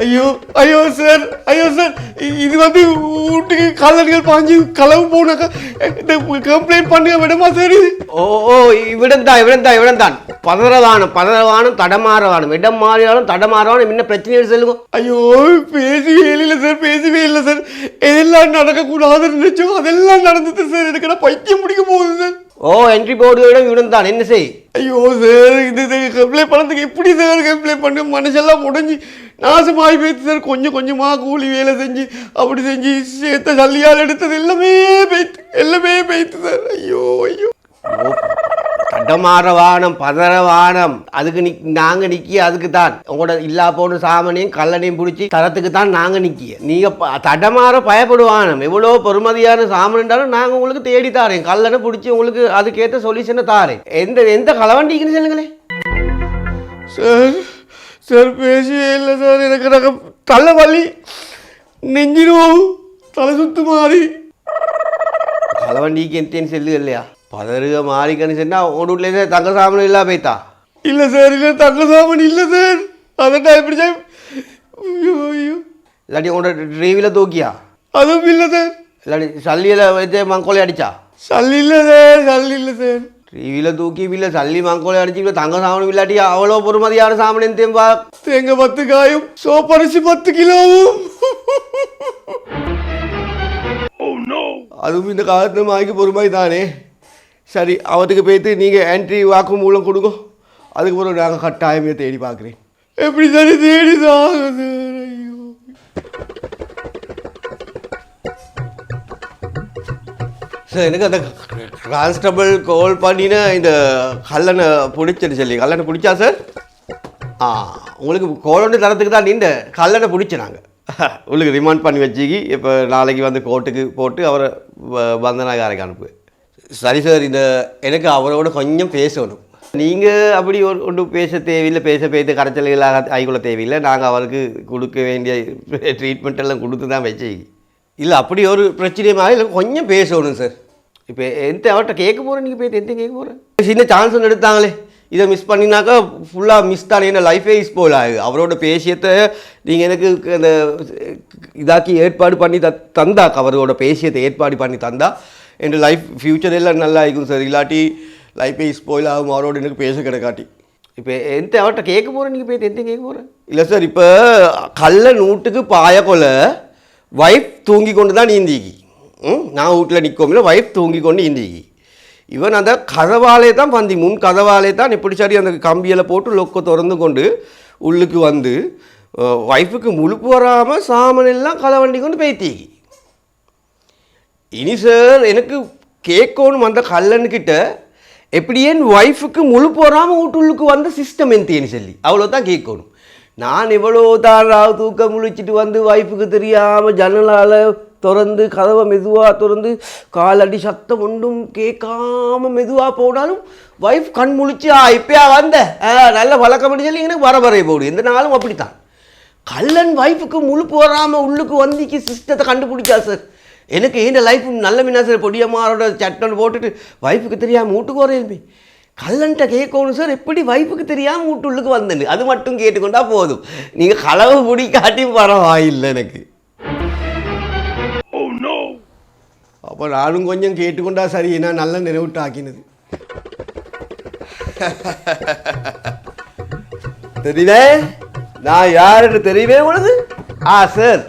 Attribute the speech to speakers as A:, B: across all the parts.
A: ஐயோ ஐயோ சார் ஐயோ சார் இது வந்து வீட்டுக்கு கல்லர்கள் பாஞ்சு களவு போனாக்கா கம்ப்ளைண்ட் பண்ணுங்க விடமா சார்
B: ஓ ஓ இவிடம் தான் இவிடம் தான் இவிடம் தான் பதறவானம் பதறவானம் தடமாறவானம் இடம் மாறினாலும் தடமாறவானம் என்ன பிரச்சனை சொல்லுங்க.
A: ஐயோ பேசவே இல்லை சார் பேசவே இல்லை சார் எதெல்லாம் நடக்கக்கூடாதுன்னு நினைச்சோம் அதெல்லாம் நடந்தது சார் எனக்கு நான் பைத்தியம் முடிக்க போகுது சார்
B: ஓ என்ட்ரி போர்டு இடம் இவிடம் தான் என்ன செய்?
A: ஐயோ சார் இது கம்ப்ளைண்ட் பண்ணதுக்கு எப்படி சார் கம்ப்ளைண்ட் பண்ண? மனுஷெல்லாம் முடிஞ்சு நாசமாகி போயிடுது சார் கொஞ்சம் கொஞ்சமாக கூலி வேலை செஞ்சு அப்படி செஞ்சு சேர்த்த சல்லியால் எடுத்தது எல்லாமே போயிட்டு எல்லாமே போயிட்டு சார் ஐயோ ஐயோ.
B: ஓ, தடமாறவானம் பதறவானம். அதுக்கு நிக் நாங்க நிக்கி அதுக்கு தான் உங்களோட இல்லா போன சாமனையும் கல்லனையும் பிடிச்சி தரத்துக்கு தான் நாங்க நிக்கிய. நீங்க ப- தடமாற பயப்படுவானம். எவ்வளோ பெருமதியான சாமன் இருந்தாலும் நாங்க உங்களுக்கு தேடி தாரேன். கல்லனை பிடிச்சி உங்களுக்கு அதுக்கேற்ற சொல்யூஷனை தாரேன். எந்த எந்த களவண்டிக்குன்னு சொல்லுங்களேன்.
A: சார் சார் பேசவே இல்லை சார். எனக்கு எனக்கு தலை வலி நெஞ்சிரும் தலை சுத்து மாதிரி
B: களவண்டிக்கு எந்தேன்னு சொல்லு இல்லையா? பதறுக மாறிக்கன்னு சொன்னா உங்க வீட்டுல தங்க சாமனம் இல்லா போய்த்தா
A: இல்லை சார் இல்லை தங்கசாமன் இல்லை சார். அதான் எப்படி சார்? ஐயோ ஐயோ.
B: இல்லாட்டி உங்களோட டிரைவில் தூக்கியா?
A: அதுவும் இல்லை சார்.
B: இல்லாட்டி சல்லியில் வச்சு மங்கோலை அடிச்சா?
A: சல்லி இல்லை சார் சல்லி இல்லை சார்.
B: டிவியில் தூக்கி இல்லை சல்லி மங்கோலை அடிச்சு இல்லை தங்க சாமனம் இல்லாட்டி அவ்வளோ பொறுமதியான சாமனம் தேம்பா?
A: தேங்காய் பத்து காயும் சோப்பரிசி பத்து கிலோவும்.
B: அதுவும் இந்த காலத்து மாய்க்கு பொறுமாய் தானே சரி அவத்துக்கு போய்த்து நீங்கள் என்ட்ரி வாக்கு மூலம் கொடுங்க. அதுக்கப்புறம் நாங்கள் கட்டாயமே தேடி பார்க்குறேன்.
A: எப்படி சரி தேடிதான் தாங்குது ஐயோ.
B: சார் எனக்கு அந்த கான்ஸ்டபிள் கால் பண்ணினா இந்த கல்லனை பிடிச்சது சொல்லி கல்லனை பிடிச்சா சார்? ஆ உங்களுக்கு கோலண்டு தரத்துக்கு தான் நீண்ட கல்லனை பிடிச்ச நாங்கள் உங்களுக்கு ரிமாண்ட் பண்ணி வச்சுக்கி இப்போ நாளைக்கு வந்து கோர்ட்டுக்கு போட்டு அவரை வ- பந்தனாகாரைக்கு அனுப்பு சரி சார் இந்த எனக்கு அவரோட கொஞ்சம் பேசணும். நீங்கள் அப்படி ஒரு ஒன்று பேச தேவையில்லை பேச பேச கரைச்சல்களாக ஆகிக்கொள்ள தேவையில்லை. நாங்கள் அவருக்கு கொடுக்க வேண்டிய ட்ரீட்மெண்ட் எல்லாம் கொடுத்து தான் வச்சு. இல்லை அப்படி ஒரு பிரச்சனையுமாக இல்லை கொஞ்சம் பேசணும் சார். இப்போ எந்த அவர்கிட்ட கேட்க போகிறேன் நீங்கள் போய் எந்த கேட்க போகிறேன் சின்ன சான்ஸ் ஒன்று எடுத்தாங்களே. இதை மிஸ் பண்ணினாக்கா ஃபுல்லாக மிஸ் தானே. என்ன லைஃபே ஸ்போல் ஆகுது. அவரோட பேசியத்தை நீங்கள் எனக்கு அந்த இதாக்கி ஏற்பாடு பண்ணி த தந்தாக்கா அவரோட பேசியத்தை ஏற்பாடு பண்ணி தந்தா என் லைஃப் ஃப்யூச்சர் எல்லாம் நல்லா இருக்கும் சார் இல்லாட்டி லைஃபே ஸ்போயில் ஆகும் அவரோட எனக்கு பேச கிடக்காட்டி இப்போ எந்த அவர்கிட்ட கேட்க போகிறேன் நீங்கள் போய் எந்த கேட்க போகிறேன் இல்லை சார் இப்போ கள்ள நூட்டுக்கு பாய கொல வைஃப் தூங்கி கொண்டு தான் நீந்திக்கி ம் நான் வீட்டில் நிற்கோமில்ல வைஃப் தூங்கி கொண்டு நீந்திக்கி இவன் அந்த கதவாலே தான் பந்தி முன் கதவாலே தான் இப்படி சரி அந்த கம்பியில் போட்டு லொக்க திறந்து கொண்டு உள்ளுக்கு வந்து ஒய்ஃபுக்கு முழுப்பு வராமல் சாமன் எல்லாம் கதவண்டி கொண்டு பேத்திக்கி இனி சார் எனக்கு கேட்கணும் அந்த கல்லன்கிட்ட எப்படி என் ஒய்ஃபுக்கு முழு போகாமல் வீட்டுள்ளுக்கு வந்த சிஸ்டம் எந்தேன்னு சொல்லி? அவ்வளோ தான் கேட்கணும் நான் இவ்வளோ தான் தூக்க முழிச்சிட்டு வந்து ஒய்ஃபுக்கு தெரியாமல் ஜன்னலால் திறந்து கதவை மெதுவாக திறந்து காலடி சத்தம் ஒன்றும் கேட்காம மெதுவாக போனாலும் ஒய்ஃப் கண் முழிச்சு ஆ இப்பயா வந்த? ஆ, நல்ல வழக்கம் சொல்லி எனக்கு வர வரைய போடு. எந்த நாளும் அப்படித்தான். கல்லன் வைஃபுக்கு முழு வராமல் உள்ளுக்கு வந்திக்கு சிஸ்டத்தை கண்டுபிடிச்சா சார் எனக்கு இந்த லைஃப் நல்ல மீனா சார் பொடியம்மாரோட சட்டம் போட்டுட்டு வைஃபுக்கு தெரியாமல் வீட்டுக்கு வரையுமே கல்லன்ட்ட கேட்கணும் சார் எப்படி வைஃபுக்கு தெரியாமல் வீட்டு உள்ளுக்கு வந்தேன்னு? அது மட்டும் கேட்டுக்கொண்டா போதும். நீங்கள் களவு பிடிக்காட்டியும் பரவாயில்லை எனக்கு. அப்போ நானும் கொஞ்சம் கேட்டுக்கொண்டா சரி ஏன்னா நல்ல நினைவுட்டு ஆக்கினது தெரியுதே? நான் யாருன்னு தெரியுமே உனது ஆ சார்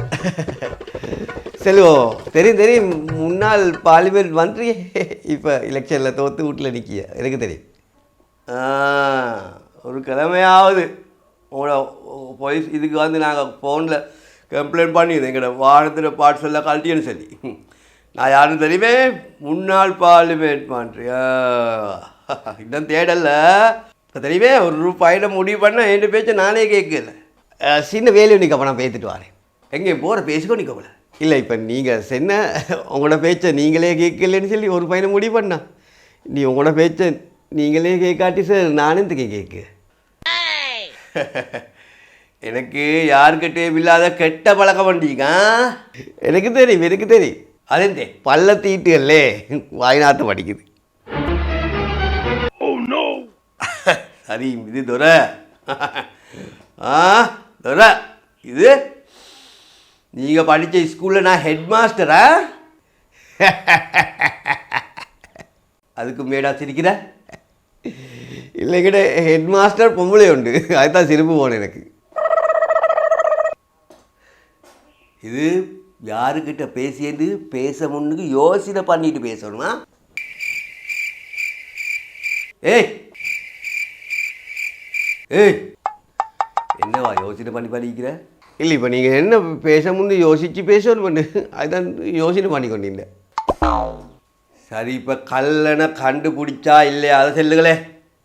B: செல்வம் தெரியும் தெரியும். முன்னாள் பார்லிமெண்ட் மந்திரி இப்போ எலெக்ஷனில் தோற்று வீட்டில் நிற்கிய எனக்கு தெரியும். ஒரு கிழமையாவது. உங்களோட போலீஸ் இதுக்கு வந்து நாங்கள் ஃபோனில் கம்ப்ளைண்ட் பண்ணியிருந்தோம் எங்களோட வாரத்தில் பார்ட்ஸ் எல்லாம் கழட்டின்னு சொல்லி. நான் யாருன்னு தெரியுமே? முன்னாள் பார்லிமெண்ட் மந்திரி. இன்னும் தேடல. இப்போ தெரியுமே? ஒரு ரூபாயில முடிவு பண்ண என் பேச்சை நானே கேட்கல. சின்ன வேலையை நிற்க நான் பேத்துட்டு வரேன். எங்கே போகிற பேசிக்கோ நிற்க இல்லை இப்போ நீங்கள் சென்ன உங்களோட பேச்சை நீங்களே கேட்கலன்னு சொல்லி ஒரு பையனை முடிவு பண்ணா. நீ உங்களோட பேச்சை நீங்களே கேட்காட்டி சார் நானும் கேட்கு? எனக்கு யாருக்கிட்டே இல்லாத கெட்ட பழக்கம் வண்டிங்க எனக்கு தெரியும் எனக்கு தெரியும். அதே பல்ல தீட்டுகளே வாய்நாத்தம் படிக்குது. சரி இது துரை. ஆ துரை. இது நீங்கள் படித்த ஸ்கூலில் நான் ஹெட் மாஸ்டரா அதுக்கு மேடா சிரிக்கிற? இல்லைங்கிட்ட ஹெட் மாஸ்டர் பொம்பளை உண்டு. அதுதான் சிரிப்பு போனேன் எனக்கு. இது யாருக்கிட்ட பேசியது? பேச முன்னுக்கு யோசனை பண்ணிட்டு பேசணுமா? ஏய்! ஏய்! என்னவா யோசனை பண்ணி படிக்கிற இல்லை இப்போ நீங்கள் என்ன பேச முன்னு யோசித்து பேசணும் பண்ணு. அதுதான் யோசனை பண்ணி கொண்டிருந்தேன். சரி இப்போ கல்லனை கண்டுபிடிச்சா இல்லையா? அதை சொல்லுங்களே.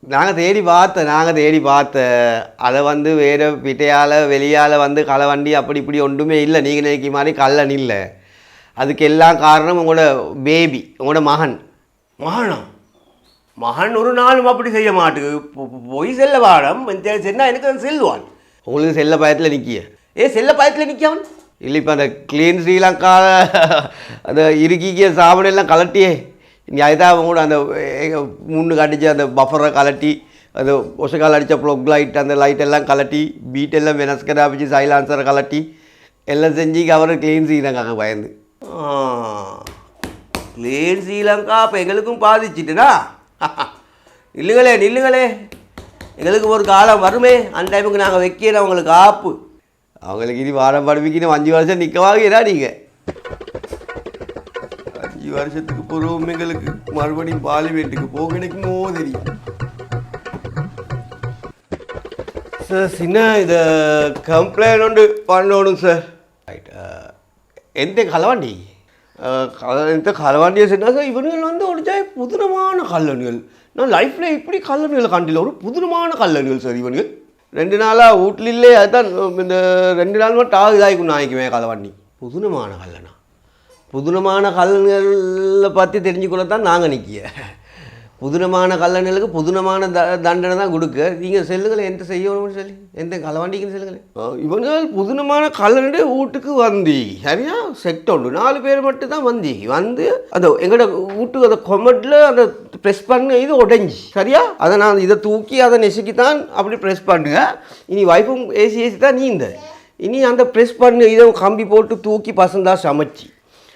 B: நாங்கள் தேடி பார்த்தேன் நாங்கள் தேடி பார்த்தேன் அதை வந்து வேறு பிட்டையால் வெளியால் வந்து களை வண்டி அப்படி இப்படி ஒன்றுமே இல்லை. நீங்கள் நினைக்கிற மாதிரி கல்லன் இல்லை. அதுக்கு எல்லா காரணம் உங்களோட பேபி உங்களோட மகன். மகனா? மகன் ஒரு நாளும் அப்படி செய்ய மாட்டுக்கு பொய் செல்ல வாடம். சென்னா எனக்கு செல்வான் உங்களுக்கு செல்ல பயத்தில் நிற்கிய ஏ செல்ல பயத்தில் நிற்கவன் இல்லை இப்போ அந்த க்ளீன் ஸ்ரீலங்கா அந்த இறுக்கிக்கிய சாபனம் எல்லாம் கலட்டியே. இனி அதுதான் கூட அந்த முன்னுக்கு அடித்த அந்த பஃபரை கலட்டி அந்த ஒசக்கால் அடித்த ப்ளொக் லைட் அந்த லைட் எல்லாம் கலட்டி பீட் எல்லாம் வெனஸ்கரா வச்சு சைலான்சரை கலட்டி எல்லாம் செஞ்சு அவரை க்ளீன் ஸ்ரீலங்காங்க பயந்து. க்ளீன் ஸ்ரீலங்கா அப்போ எங்களுக்கும் பாதிச்சிட்டுனா? நில்லுங்களே நில்லுங்களே. எங்களுக்கு ஒரு காலம் வருமே. அந்த டைமுக்கு நாங்கள் வைக்கிறோம் அவங்களுக்கு ஆப்பு. அவங்களுக்கு இனி வாரம் படிப்பிக்கணும் அஞ்சு வருஷம் நிற்கவாகிறா நீங்கள் அஞ்சு வருஷத்துக்கு பிறகும் எங்களுக்கு. மறுபடியும் பார்லிமெண்ட்டுக்கு போக கிடைக்குமோ தெரியும் சார் சின்ன இதை கம்ப்ளைண்ட் ஒன்று பண்ணணும் சார் ரைட் எந்த கலவாண்டி? கல- இந்த கலவாண்டியை சொன்னா சார் இவனுங்கள் வந்து ஒரு ஜாய் புதுனமான கல்லணுகள். நான் லைஃப்பில் இப்படி கல்லணுகளை கண்டில ஒரு புதுனமான கல்லணுகள் சார் இவனுங்கள் ரெண்டு நாளாக வீட்டிலே அதுதான் இந்த ரெண்டு நாள் மட்டும் ஆகுதாய்க்கும் நாய்க்குவேன் கலவாண்டி புதுனமான கல்லனா. புதுனமான கல்லன்களை பற்றி தெரிஞ்சுக்கொள்ள தான் நாங்கள் நிற்கிய புதுனமான கல்லணலுக்கு புதுனமான த தண்டனை தான் கொடுக்க. நீங்கள் செல்லுங்களேன் எந்த செய்யணும்னு சொல்லி. எந்த களவாண்டிக்குன்னு சொல்லுங்களேன் இவங்க புதுனமான கல்லணை வீட்டுக்கு வந்தி. சரியா? செட் உண்டு நாலு பேர் மட்டும் தான் வந்தி. வந்து அந்த எங்களோட வீட்டுக்கு அந்த கொமட்டில் அந்த ப்ரெஸ் பண்ண இது உடைஞ்சி. சரியா? அதை நான் இதை தூக்கி அதை நெசுக்கி தான் அப்படி ப்ரெஸ் பண்ணுங்க. இனி வைஃபும் ஏசி ஏசி தான் நீந்த இனி அந்த ப்ரெஸ் பண்ணு இதை கம்பி போட்டு தூக்கி பசந்தா சமைச்சி.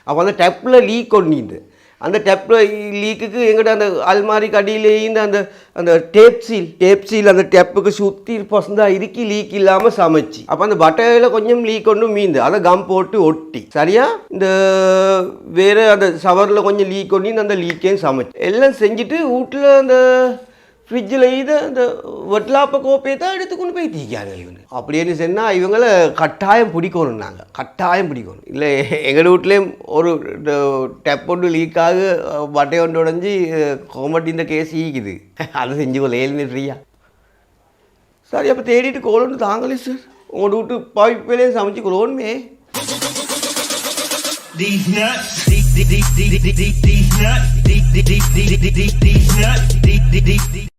B: அப்போ அந்த டப்பில் லீக் கொண்டிந்து அந்த டெப்பில் லீக்குக்கு எங்கிட்ட அந்த அல்மாரி கடியிலேயும் அந்த அந்த டேப் சீல் டேப் சீல் அந்த டெப்புக்கு சுற்றி பசந்தா இறுக்கி லீக் இல்லாமல் சமைச்சு. அப்போ அந்த பட்டையில் கொஞ்சம் லீக் ஒன்றும் மீந்து அதை கம் போட்டு ஒட்டி. சரியா? இந்த வேறு அந்த சவரில் கொஞ்சம் லீக் ஒன்று அந்த லீக்கையும் சமைச்சு. எல்லாம் செஞ்சுட்டு வீட்டில் அந்த ஃப்ரிட்ஜில் இது அந்த வட்லாப்ப கோப்பையை தான் எடுத்து கொண்டு போய் தீக்காங்க இவங்க அப்படின்னு சொன்னால் இவங்களை கட்டாயம் பிடிக்கணும் நாங்கள் கட்டாயம் பிடிக்கணும் இல்லை எங்கள் வீட்லேயும் ஒரு டெப் ஒன்று லீக் ஆகு பட்டை ஒன்று உடஞ்சி கோமட்டின்ற கேஸ் ஈக்குது அதை செஞ்சு கொள்ள ஏழு ஃப்ரீயா சரி அப்போ தேடிட்டு கோலன்னு தாங்களே சார் உங்களோட வீட்டு பாய்ப்பிலேயே சமைச்சு கொள்வோன்மே
C: These nuts, these, these, these, these, these, nuts, these, these, these, these, these, these nuts, these, these, these, these.